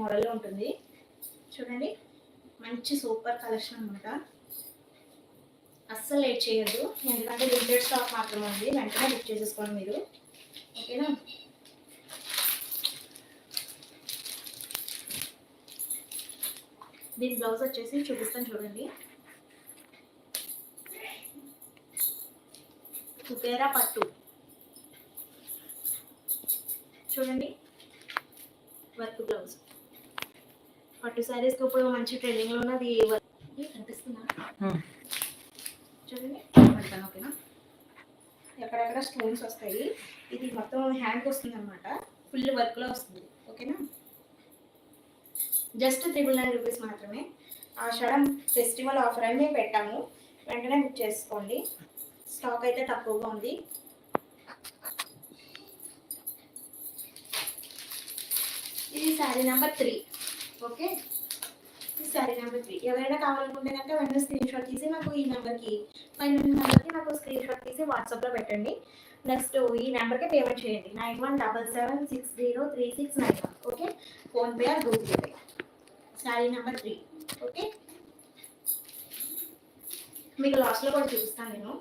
మోడల్లో ఉంటుంది. చూడండి మంచి సూపర్ కలెక్షన్ అనమాట అస్సలు లేట్ చేయొద్దు. ఎందుకంటే లిమిటెడ్ స్టాక్ మాత్రమే ఉంది. వెంటనే బుక్ చేసేసుకోండి మీరు. ఓకేనా? దీని బ్లౌజ్ వచ్చేసి చూపిస్తాను చూడండి. కుపేరా పట్టు. చూడండి వర్క్ బ్లౌజ్ పట్టు శారీస్కి ఇప్పుడు మంచి ట్రెండింగ్లో ఉన్నది వర్క్ ఇది కనిపిస్తుందా? చూడండి. పెడతాను ఓకేనా? ఎక్కడెక్కడ స్టోన్స్ వస్తాయి. ఇది మొత్తం హ్యాండ్కి వస్తుంది అనమాట ఫుల్ వర్క్లో వస్తుంది ఓకేనా? జస్ట్ త్రిబుల్ నైన్ రూపీస్ మాత్రమే. ఆషాఢం ఫెస్టివల్ ఆఫర్ అని పెట్టాము. వెంటనే బుక్ చేసుకోండి. స్టాక్ అయితే తక్కువగా ఉంది. ఇది శారీ నెంబర్ త్రీ ఓకే? సరే నెంబర్ త్రీ ఎవరైనా కావాలనుకుంటే కనుక వెంటనే స్క్రీన్ షాట్ తీసి నాకు ఈ నెంబర్కి పైన నెంబర్కి నాకు స్క్రీన్ షాట్ తీసి వాట్సాప్లో పెట్టండి. నెక్స్ట్ ఈ నెంబర్కి పేమెంట్ చేయండి. Nine one double seven six zero three six nine one okay? PhonePe or Google Pay sari number three okay? మీకు లాస్ట్లో కూడా చూపిస్తాను నేను.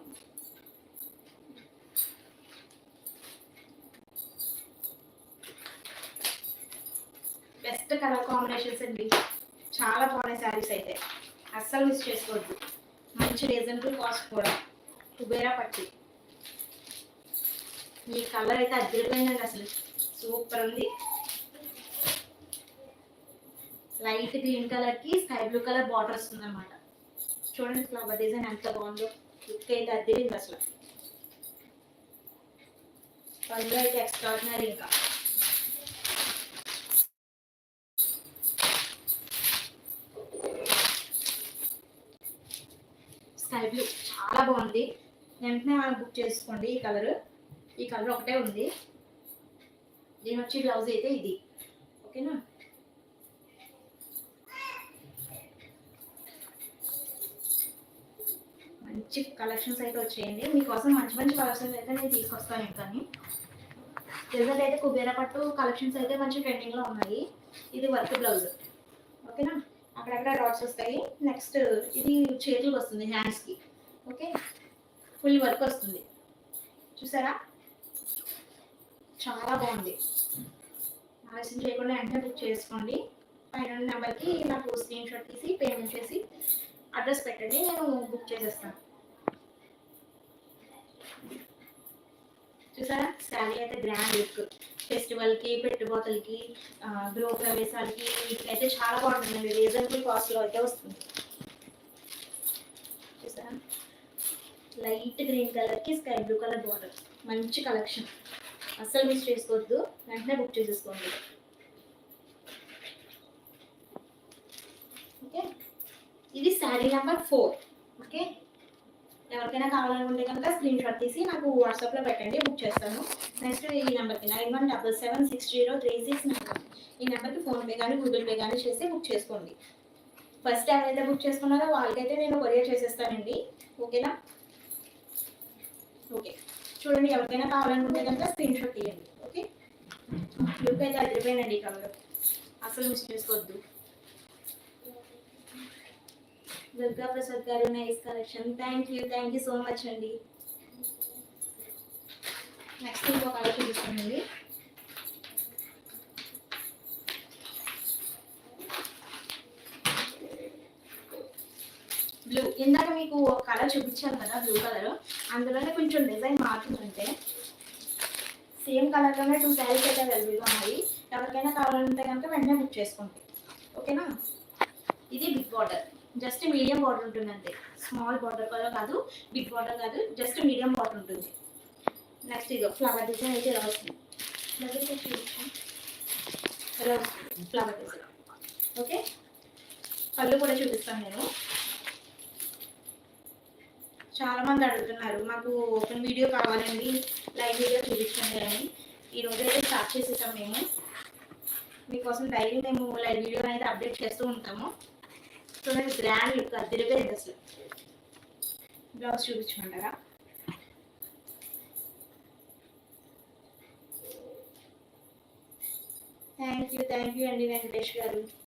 బెస్ట్ కలర్ కాంబినేషన్స్ అండి. చాలా బాగున్నాయి శారీస్ అయితే. అస్సలు మిస్ చేసుకోవద్దు. మంచి రీజనబుల్ కాస్ట్ కూడా. కుబేరా పట్టి. ఈ కలర్ అయితే అద్దరిపోయిందండి అసలు. సూపర్ ఉంది. లైట్ గ్రీన్ కలర్కి స్కై బ్లూ కలర్ బార్డర్ వస్తుంది అనమాట చూడండి ఫ్లవర్ డిజైన్ ఎంత బాగుందో. లుక్ అయితే అద్దరింది అసలు. పళ్ళు అయితే ఎక్స్ట్రాడినరీ ఇంకా. స్కై బ్లూ చాలా బాగుంది. వెంటనే మనం బుక్ చేసుకోండి ఈ కలర్. ఈ కలర్ ఒకటే ఉంది. దీని వచ్చి బ్లౌజ్ అయితే ఇది. ఓకేనా? మంచి కలెక్షన్స్ అయితే వచ్చేయండి. మీకోసం మంచి మంచి కలెక్షన్స్ అయితే నేను తీసుకొస్తాను ఇంకాని రిజల్ట్ అయితే కుబేర పట్టు కలెక్షన్స్ అయితే మంచి ట్రెండింగ్లో ఉన్నాయి. ఇది వర్క్ బ్లౌజ్. ఓకేనా? అక్కడక్కడ డాట్స్ వస్తాయి. నెక్స్ట్ ఇది చేతులకు వస్తుంది హ్యాండ్స్కి ఓకే ఫుల్ వర్క్ వస్తుంది. చూసారా? చాలా బాగుంది. ఆలస్యం చేయకుండా వెంటనే బుక్ చేసుకోండి. పైన నెంబర్కి నాకు స్క్రీన్ షాట్ తీసి పేమెంట్ చేసి అడ్రస్ పెట్టండి నేను బుక్ చేసేస్తాను. చూసారా శారీ అయితే గ్రాండ్ లుక్ ఫెస్టివల్కి పెట్టుబోతులకి గృహ ప్రవేశాలకి వీటికైతే చాలా బాగుంటుందండి. రీజనబుల్ కాస్ట్లో అయితే వస్తుంది. చూసారా? లైట్ గ్రీన్ కలర్కి స్కై బ్లూ కలర్ బార్డర్ మంచి కలెక్షన్ అస్సలు మిస్ చేసుకోవద్దు. వెంటనే బుక్ చేసేసుకోండి. ఓకే ఇది శారీ నెంబర్ ఫోర్ ఓకే ఎవరికైనా కావాలనుకుంటే కనుక స్క్రీన్ షాట్ తీసి నాకు వాట్సాప్లో పెట్టండి బుక్ చేస్తాను. నెక్స్ట్ ఈ నెంబర్కి nine one double seven six zero three six nine ఈ నెంబర్కి ఫోన్పే కానీ గూగుల్ పే కానీ చేసి బుక్ చేసుకోండి. ఫస్ట్ ఎవరైతే బుక్ చేసుకున్నారో వాళ్ళకైతే నేను కొరియర్ చేసేస్తానండి. ఓకేనా? ఓకే. చూడండి ఎవరికైనా కావాలనుకుంటే కనుక స్క్రీన్ షాట్ తీయండి. ఓకే? లుక్ అయితే అదిరిపోయినండి కలర్ అసలు మిస్ చేసుకోవద్దు. దుర్గా ప్రసాద్ గారు nice collection. Thank you thank you so much అండి. నెక్స్ట్ ఇంకో కలర్ చూపిస్తానండి. బ్లూ ఇందాక మీకు ఒక కలర్ చూపించాను కదా బ్లూ కలర్ అందులోనే కొంచెం డిజైన్ మారుతుందంటే సేమ్ కలర్లోనే టూ శారీస్ అయితే అవైలబుల్గా ఉన్నాయి. ఎవరికైనా కావాలంటే కనుక వెంటనే బుక్ చేసుకోండి ఓకేనా ఇది big border just medium border ఉంటుంది అంతే స్మాల్ బార్డర్ కూడా కాదు బిగ్ బార్డర్ కాదు జస్ట్ మీడియం బార్డర్ ఉంటుంది. నెక్స్ట్ ఇదో ఫ్లవర్ డిజైన్ అయితే ఇలా వస్తుంది. ఫ్లవర్ డిజైన్ ఓకే పళ్ళు కూడా చూపిస్తాను నేను. చాలా మంది అడుగుతున్నారు మాకు ఓపెన్ వీడియో కావాలండి లైవ్ వీడియో చూపించండి అని. ఈ రోజు అయితే స్టార్ట్ చేసేసాం మేము. మీకోసం డైలీ మేము లైవ్ వీడియో అనేది అప్డేట్ చేస్తూ ఉంటాము. చూడండి గ్రాండ్ లుక్ అదిరిపోయింది అసలు బ్లౌజ్ చూపించమంటారా? థ్యాంక్ యూ థ్యాంక్ యూ అండి వెంకటేష్ గారు.